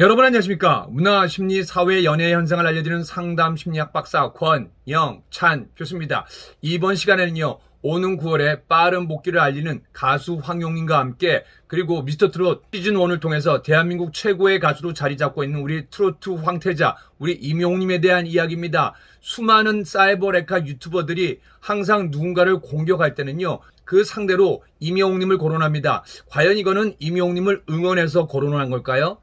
여러분 안녕하십니까? 문화, 심리, 사회, 연애 현상을 알려드리는 상담 심리학 박사 권영찬 교수입니다. 이번 시간에는요, 오는 9월에 빠른 복귀를 알리는 가수 황용님과 함께 그리고 미스터 트롯 시즌 1을 통해서 대한민국 최고의 가수로 자리 잡고 있는 우리 트로트 황태자 우리 임용님에 대한 이야기입니다. 수많은 사이버 레카 유튜버들이 항상 누군가를 공격할 때는요. 그 상대로 임용님을 거론합니다. 과연 이거는 임용님을 응원해서 거론한 걸까요?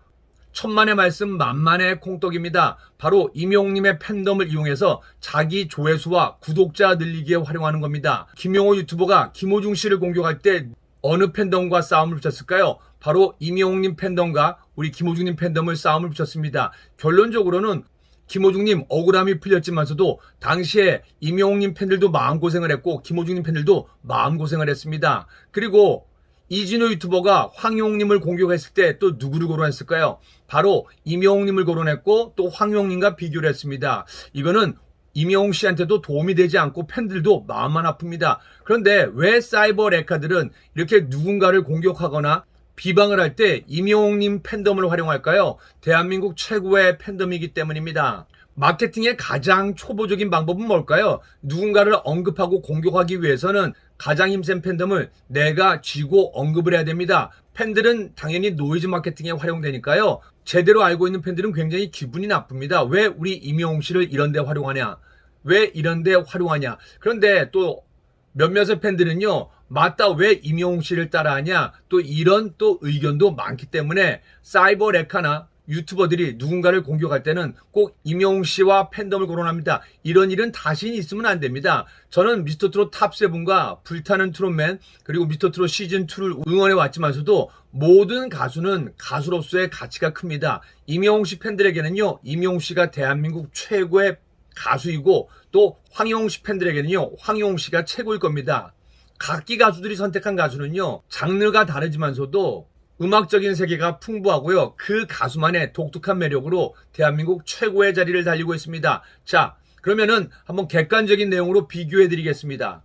천만의 말씀 만만의 콩떡입니다. 바로 임용님의 팬덤을 이용해서 자기 조회수와 구독자 늘리기에 활용하는 겁니다. 김용호 유튜버가 김호중 씨를 공격할 때 어느 팬덤과 싸움을 붙였을까요? 바로 임용님 팬덤과 우리 김호중님 팬덤을 싸움을 붙였습니다. 결론적으로는 김호중님 억울함이 풀렸지만서도 당시에 임용님 팬들도 마음고생을 했고 김호중님 팬들도 마음고생을 했습니다. 그리고 이진호 유튜버가 황용님을 공격했을 때 또 누구를 거론했을까요? 바로 임영웅님을 거론했고 또 황용님과 비교를 했습니다. 이거는 임영웅 씨한테도 도움이 되지 않고 팬들도 마음만 아픕니다. 그런데 왜 사이버 레카들은 이렇게 누군가를 공격하거나 비방을 할 때 임영웅님 팬덤을 활용할까요? 대한민국 최고의 팬덤이기 때문입니다. 마케팅의 가장 초보적인 방법은 뭘까요? 누군가를 언급하고 공격하기 위해서는 가장 힘센 팬덤을 내가 쥐고 언급을 해야 됩니다. 팬들은 당연히 노이즈 마케팅에 활용되니까요. 제대로 알고 있는 팬들은 굉장히 기분이 나쁩니다. 왜 우리 임영웅 씨를 이런 데 활용하냐? 왜 이런 데 활용하냐? 그런데 또 몇몇의 팬들은요, 맞다, 왜 임영웅 씨를 따라하냐? 또 이런 또 의견도 많기 때문에 사이버 레카나 유튜버들이 누군가를 공격할 때는 꼭 임영웅 씨와 팬덤을 거론합니다. 이런 일은 다시 있으면 안 됩니다. 저는 미스터 트롯 탑7과 불타는 트롯맨 그리고 미스터 트롯 시즌2를 응원해 왔지만서도 모든 가수는 가수로서의 가치가 큽니다. 임영웅 씨 팬들에게는요, 임영웅 씨가 대한민국 최고의 가수이고 또 황영웅 씨 팬들에게는요, 황영웅 씨가 최고일 겁니다. 각기 가수들이 선택한 가수는요, 장르가 다르지만서도 음악적인 세계가 풍부하고요. 그 가수만의 독특한 매력으로 대한민국 최고의 자리를 달리고 있습니다. 자, 그러면은 한번 객관적인 내용으로 비교해 드리겠습니다.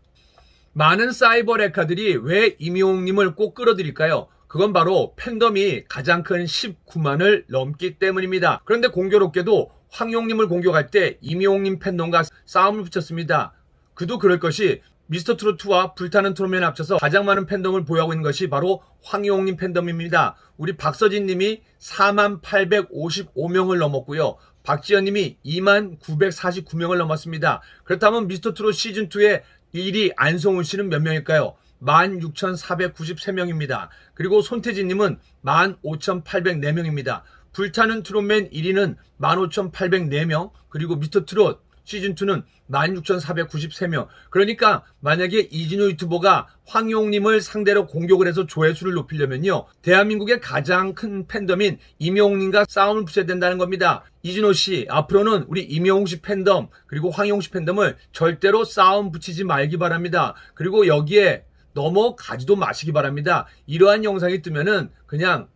많은 사이버 레카들이 왜 임용님을 꼭 끌어들일까요? 그건 바로 팬덤이 가장 큰 19만을 넘기 때문입니다. 그런데 공교롭게도 황용님을 공격할 때 임용님 팬덤과 싸움을 붙였습니다. 그도 그럴 것이 미스터 트로트와 불타는 트롯맨 합쳐서 가장 많은 팬덤을 보유하고 있는 것이 바로 황용님 팬덤입니다. 우리 박서진 님이 4만 855명을 넘었고요. 박지현 님이 2만 949명을 넘었습니다. 그렇다면 미스터 트롯 시즌2의 1위 안성훈 씨는 몇 명일까요? 16,493명입니다. 그리고 손태진 님은 15,804명입니다. 불타는 트롯맨 1위는 15,804명, 그리고 미스터 트롯 시즌2는 16,493명. 그러니까 만약에 이진호 유튜버가 황용님을 상대로 공격을 해서 조회수를 높이려면요. 대한민국의 가장 큰 팬덤인 임영웅님과 싸움을 붙여야 된다는 겁니다. 이진호 씨, 앞으로는 우리 임영웅 씨 팬덤, 그리고 황용웅 씨 팬덤을 절대로 싸움 붙이지 말기 바랍니다. 그리고 여기에 넘어가지도 마시기 바랍니다. 이러한 영상이 뜨면은 그냥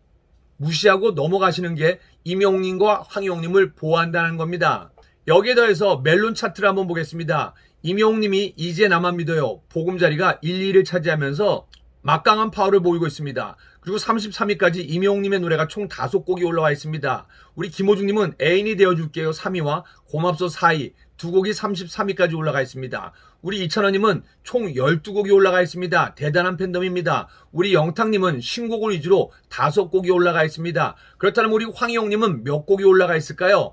무시하고 넘어가시는 게 임영웅님과 황용님을 보호한다는 겁니다. 여기에 더해서 멜론 차트를 한번 보겠습니다. 임용님이 이제 나만 믿어요. 보금자리가 1, 2를 차지하면서 막강한 파워를 보이고 있습니다. 그리고 33위까지 임용님의 노래가 총 5곡이 올라와 있습니다. 우리 김호중님은 애인이 되어줄게요 3위와 고맙소 4위 두 곡이 33위까지 올라가 있습니다. 우리 이찬원님은 총 12곡이 올라가 있습니다. 대단한 팬덤입니다. 우리 영탁님은 신곡을 위주로 5곡이 올라가 있습니다. 그렇다면 우리 황희영님은 몇 곡이 올라가 있을까요?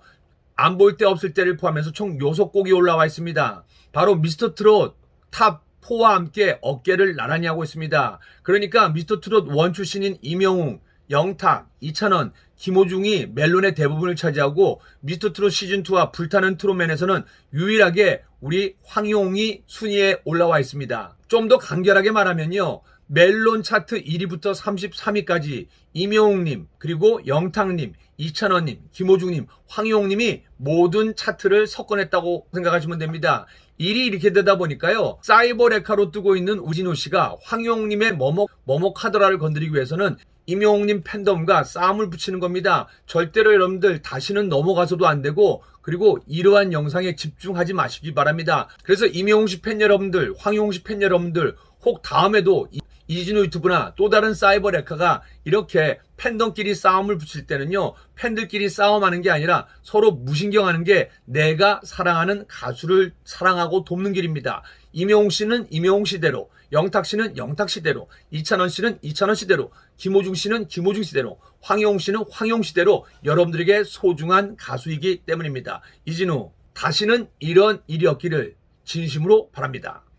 안 볼 때 없을 때를 포함해서 총 6곡이 올라와 있습니다. 바로 미스터 트롯 탑 4와 함께 어깨를 나란히 하고 있습니다. 그러니까 미스터 트롯 원 출신인 임영웅, 영탁, 이찬원, 김호중이 멜론의 대부분을 차지하고 미스터 트롯 시즌2와 불타는 트롯맨에서는 유일하게 우리 황용이 순위에 올라와 있습니다. 좀 더 간결하게 말하면요. 멜론 차트 1위부터 33위까지 임영웅님, 그리고 영탁님, 이찬원님, 김호중님, 황용님이 모든 차트를 석권했다고 생각하시면 됩니다. 일이 이렇게 되다 보니까요. 사이버 레카로 뜨고 있는 우진호 씨가 황용님의 머목, 머목 하더라를 건드리기 위해서는 임영웅님 팬덤과 싸움을 붙이는 겁니다. 절대로 여러분들 다시는 넘어가서도 안 되고 그리고 이러한 영상에 집중하지 마시기 바랍니다. 그래서 임영웅 씨팬 여러분들, 황용웅 씨팬 여러분들 혹 다음에도 이진우 유튜브나 또 다른 사이버 레카가 이렇게 팬덤끼리 싸움을 붙일 때는요, 팬들끼리 싸움하는 게 아니라 서로 무신경하는 게 내가 사랑하는 가수를 사랑하고 돕는 길입니다. 임영웅 씨는 임영웅 씨대로, 영탁 씨는 영탁 씨대로, 이찬원 씨는 이찬원 씨대로, 김호중 씨는 김호중 씨대로, 황용 씨는 황용 씨대로 여러분들에게 소중한 가수이기 때문입니다. 이진우, 다시는 이런 일이 없기를 진심으로 바랍니다.